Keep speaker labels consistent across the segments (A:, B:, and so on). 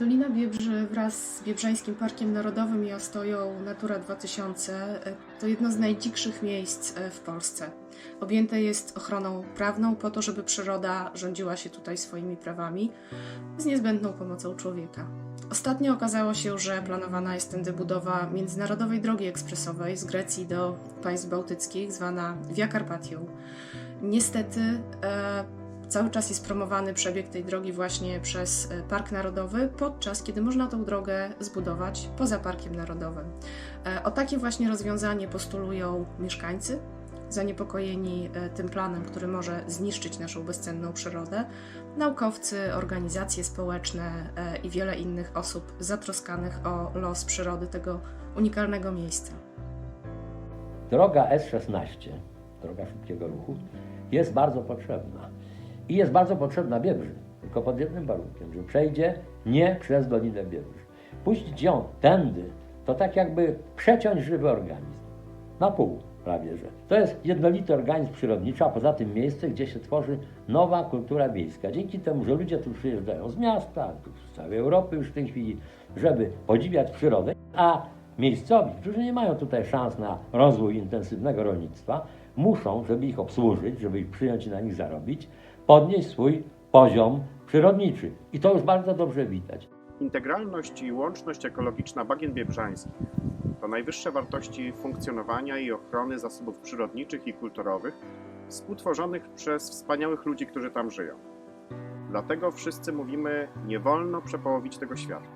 A: Dolina Biebrzy wraz z Biebrzańskim Parkiem Narodowym i Ostoją Natura 2000 e, to jedno z najdzikszych miejsc e, w Polsce. Objęte jest ochroną prawną po to, żeby przyroda rządziła się tutaj swoimi prawami z niezbędną pomocą człowieka. Ostatnio okazało się, że planowana jest tędy budowa międzynarodowej drogi ekspresowej z Grecji do państw bałtyckich, zwana Via Carpatią. Niestety e, cały czas jest promowany przebieg tej drogi właśnie przez e, Park Narodowy, podczas kiedy można tą drogę zbudować poza Parkiem Narodowym. E, O takie właśnie rozwiązanie postulują mieszkańcy, zaniepokojeni e, tym planem, który może zniszczyć naszą bezcenną przyrodę, naukowcy, organizacje społeczne i wiele innych osób zatroskanych o los przyrody tego unikalnego miejsca.
B: Droga S16, droga szybkiego ruchu, jest bardzo potrzebna. I jest bardzo potrzebna Biebrzy, tylko pod jednym warunkiem, że przejdzie nie przez Dolinę Biebrzy. Puścić ją tędy, to tak jakby przeciąć żywy organizm. Na pół prawie, że. To jest jednolity organizm przyrodniczy, a poza tym miejsce, gdzie się tworzy nowa kultura miejska. Dzięki temu, że ludzie tu przyjeżdżają z miasta, z całej Europy już w tej chwili, żeby podziwiać przyrodę, a miejscowi, którzy nie mają tutaj szans na rozwój intensywnego rolnictwa, muszą, żeby ich obsłużyć, żeby ich przyjąć i na nich zarobić, podnieść swój poziom przyrodniczy. I to już bardzo dobrze widać.
C: Integralność i łączność ekologiczna bagien biebrzańskich to najwyższe wartości funkcjonowania i ochrony zasobów przyrodniczych i kulturowych współtworzonych przez wspaniałych ludzi, którzy tam żyją. Dlatego wszyscy mówimy, nie wolno przepołowić tego świata.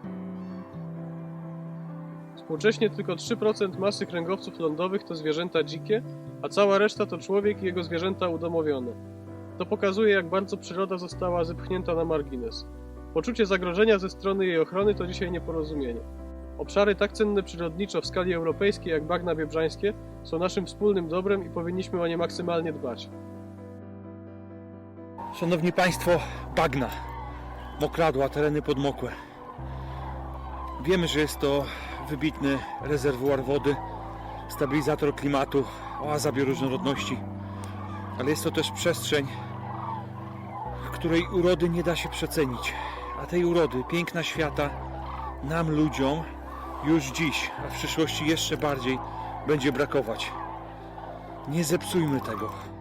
D: Współcześnie tylko 3% masy kręgowców lądowych to zwierzęta dzikie, a cała reszta to człowiek i jego zwierzęta udomowione. To pokazuje, jak bardzo przyroda została zepchnięta na margines. Poczucie zagrożenia ze strony jej ochrony to dzisiaj nieporozumienie. Obszary tak cenne przyrodniczo w skali europejskiej jak bagna biebrzańskie są naszym wspólnym dobrem i powinniśmy o nie maksymalnie dbać.
E: Szanowni Państwo, bagna, mokradła, tereny podmokłe. Wiemy, że jest to wybitny rezerwuar wody, stabilizator klimatu, oaza bioróżnorodności, ale jest to też przestrzeń, której urody nie da się przecenić. A tej urody, piękna świata, nam ludziom już dziś, a w przyszłości jeszcze bardziej będzie brakować. Nie zepsujmy tego.